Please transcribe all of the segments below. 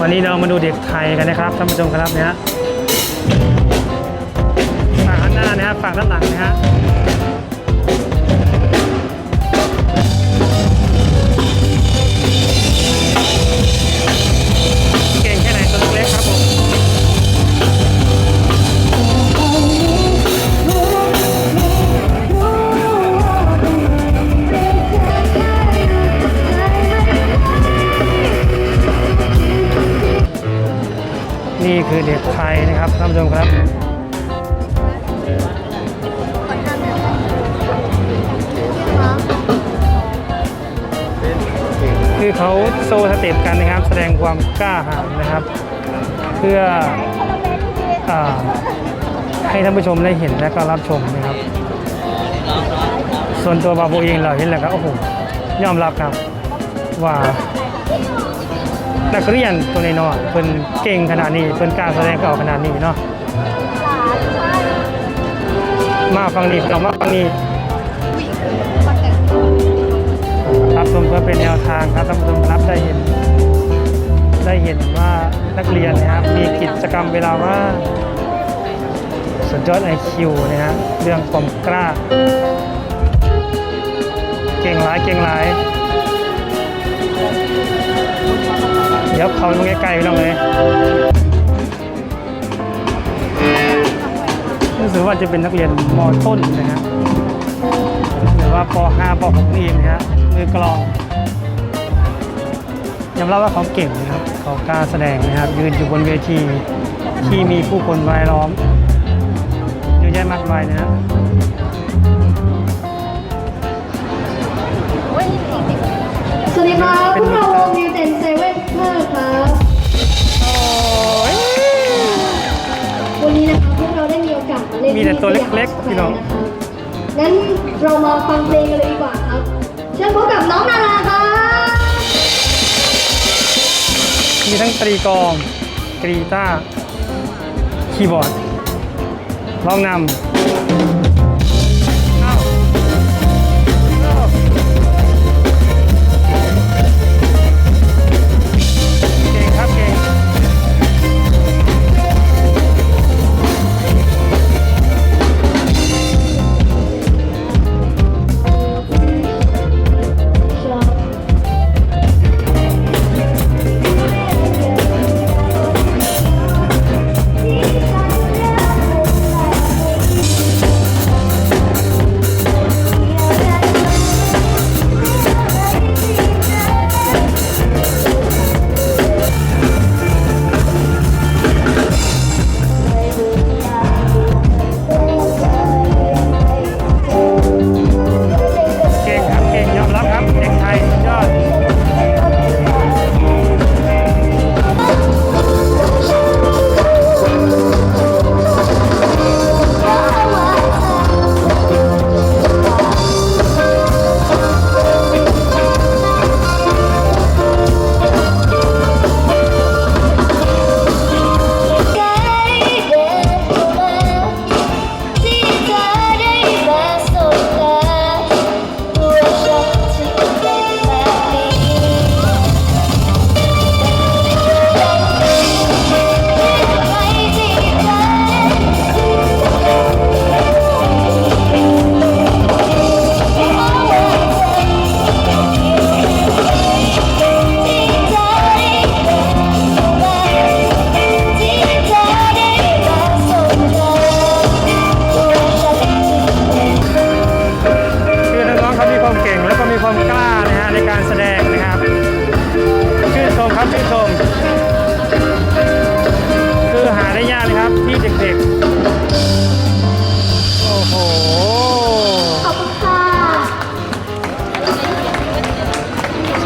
วันนี้เรามาดูเด็กไทยกันนะครับท่านผู้ชมครับเนี่ยฝั่งข้างหน้านะครับฝั่งด้านหลังนะฮะเก่งแค่ไหนตัวเล็กครับผม คือเด็กไทยนะครับท่านผู้ชมครับคือเขาโซสเต็ปกันนะครับ แสดงความกล้าหาญนะครับ เพื่ออให้ท่านผู้ชมได้เห็นและก็รับชมนะครับ ส่วนตัวบาโบเองเราเห็นแล้วก็โอ้โหยอมรับครับว่า นักเรียนตัวน้อยๆเพิ่นเก่งขนาดนี้เพิ่นกล้าแสดงออกขนาดนี้เนาะมาฟังนี้เรามาฟังนี้รับชมเพื่อเป็นแนวทางครับท่านผู้ชมครับได้เห็น ได้เห็นว่านักเรียนนะครับมีกิจกรรมเวลาว่างสุดยอดไอคิวนะฮะเรื่องความกล้า เก่งหลายเก่งหลาย เดี๋ยวเขาลงใกล้ๆไปลองเลยรู้สึกว่าจะเป็นนักเรียนมต้นนะฮะหรือว่าป .5 ป .6 นี่เองนะฮะมือกลองยอมรับว่าเขาเก่งนะครับเขากล้าแสดงนะครับยืนอยู่บนเวทีที่มีผู้คนรายล้อมเยอะแยะมากมายนะฮะสวัสดีครับพวกเรา มาเล่นมีแต่ตัวเล็กๆพี่น้องนะครับงั้นเรามาฟังเพลงกันเลยดีกว่าครับ เชิญพบกับน้องนาราครับมีทั้งตรีกลองกรีตาร์คีย์บอร์ดร้องนำ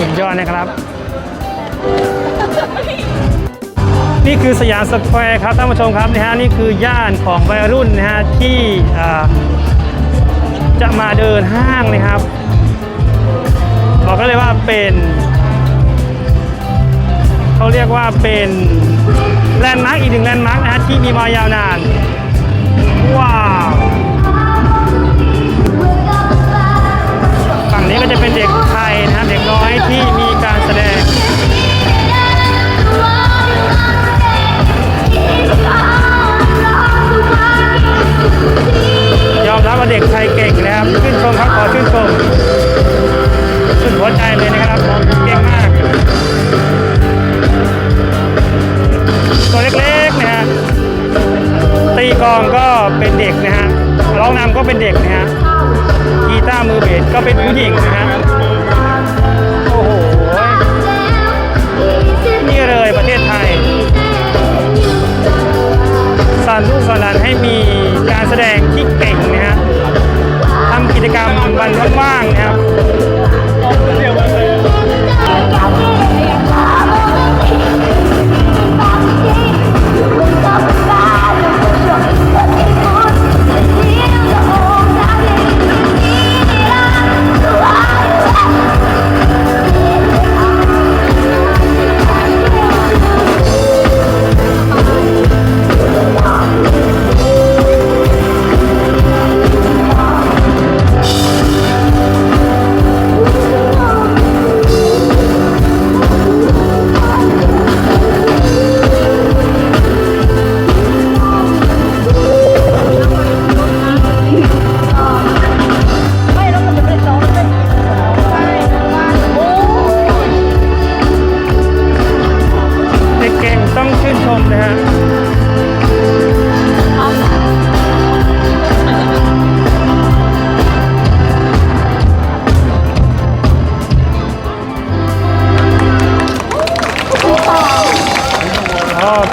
สุดยอดนะครับ นี่คือสยามสแควร์ครับท่านผู้ชมครับนะฮะนี่คือย่านของวัยรุ่นนะฮะที่จะมาเดินห้างนะครับบอกก็เลยว่าเป็นเขาเรียกว่าเป็นแลนด์มาร์กอีกหนึ่งแลนด์มาร์กนะฮะที่มีมายาวนาน ว้าวฝั่งนี้ก็จะเป็นเด็ก ด็กน้อยที่มีการแสดงยอมรับว่าเด็กไทยเก่งนะครับขึ้นชมครับขอชื่นชมสุดหัวใจเลยนะครับน้องเก่งมากตัวเล็กๆนะฮะตีกองก็เป็นเด็กนะฮะร้องนำก็เป็นเด็กนะฮะกีตาร์มือเบสก็เป็นผู้หญิงนะฮะ อนลูกสอนหลานให้มีการแสดงที่เก่งนะฮะทำกิจกรรมวันว่างๆนะครับ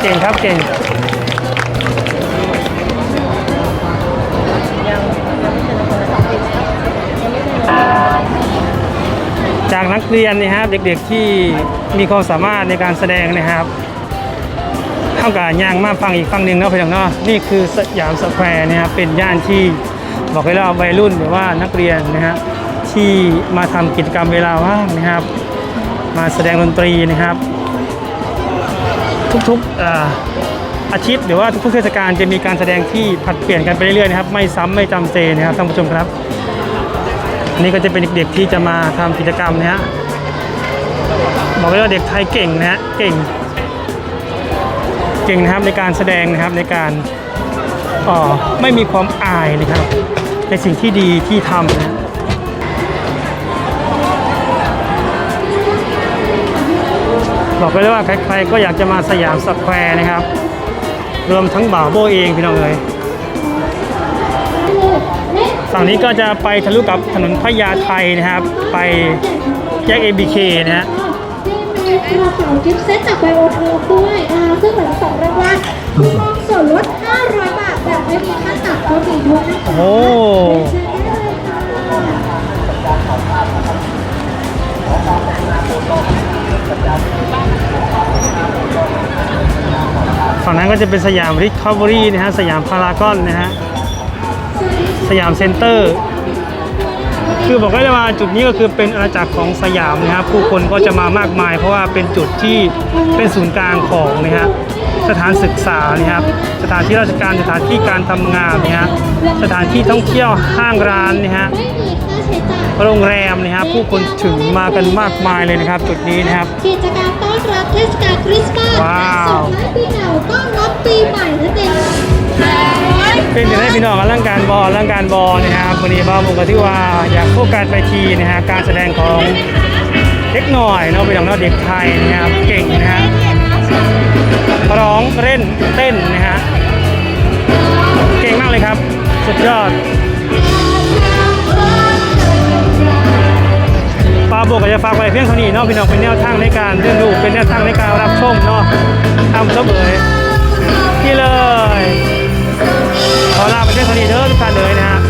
เก่งครับเก่งจากนักเรียนนะครับเด็กๆที่มีความสามารถในการแสดงนะครับเท่ากับย่างมาฟังอีกฟังหนึ่งเนาะพี่น้องเนาะนี่คือสยามสแควร์นะครับเป็นย่านที่บอกเลยว่าวัยรุ่นหรือว่านักเรียนนะฮะที่มาทำกิจกรรมเวลาว่างนะครับ มาแสดงดนตรีนะครับ ทุกๆอาทิตย์หรือว่าทุกๆเทศกาลจะมีการแสดงที่ผัดเปลี่ยนกันไปเรื่อยๆนะครับไม่ซ้ำไม่จำเจนะครับท่านผู้ชมครับอันนี่ก็จะเป็นเด็กๆที่จะมาทำกิจกรรมนะฮะบอกเลยว่าเด็กไทยเก่งนะฮะเก่ง เก่งนะครับในการแสดงนะครับในการอ่อไม่มีความอายนะครับในสิ่งที่ดีที่ทำนะ บอกไปเลยว่าใครๆก็อยากจะมาสยามสแควร์นะครับ รวมทั้งบ่าวโบเองพี่น้องเอ๋ยฝั่งนี้ก็จะไปทะลุกับถนนพญาไทนะครับ ไปแยก ABK นะฮะมีกระเป๋ากิฟต์เซตจากไบโอทูบด้วยนะคะซึ่งเหมือนสองรางวัลคูปองส่วนลด 500 บาทแบบไม่มีขั้นต่ำก็มีด้วยนะคะโอ้ ก็จะเป็นสยามริค o เวอรี่นะฮะสยามพารากอนนะฮะสยามเซ็นเตอร์ คือบอกได้เลยว่าจุดนี้ก็คือเป็นอาณาจักรของสยามนะครับผู้คนก็จะมามากมาย เพราะว่าเป็นจุดที่เป็นศูนย์กลางของนะฮะสถานศึกษานะครับสถานที่ราชการสถานที่การทำงานนะฮะสถานที่ท่องเที่ยวห้างร้านนะฮะโรงแรมนะครับผู้คนถึงมากันมากมายเลยนะครับ จุดนี้นะครับกิจกรรมต้อน รับเทศกาลคริสต์มาสว้าวส่งท้ายปีเก่าต้อนรับปีใหม่นั่นเองเป็นอย่างไรพี่น้องอลังการบออลังการบอนะครับวันนี้บ้าบุกก็ที่ว่าอยากโฟกัสไปทีนะฮะการแสดงของเด็กหน่อยเนาะพี่น้องเนาะเด็กไทยนะครับเก่งนะฮะร้องเล่นเต้นนะฮะเก่งมากเลยครับ สุดยอดาวโบกจะฝากไปเพียงเท่านี้เนาะพี่น้องเป็นแนวทางในการเรียนรู้เป็นแนวทางในการรับชมเนาะทำเสมอที่เลยขอลาไปเพียงเท่านี้เด้อทุกท่านเลยนะครับ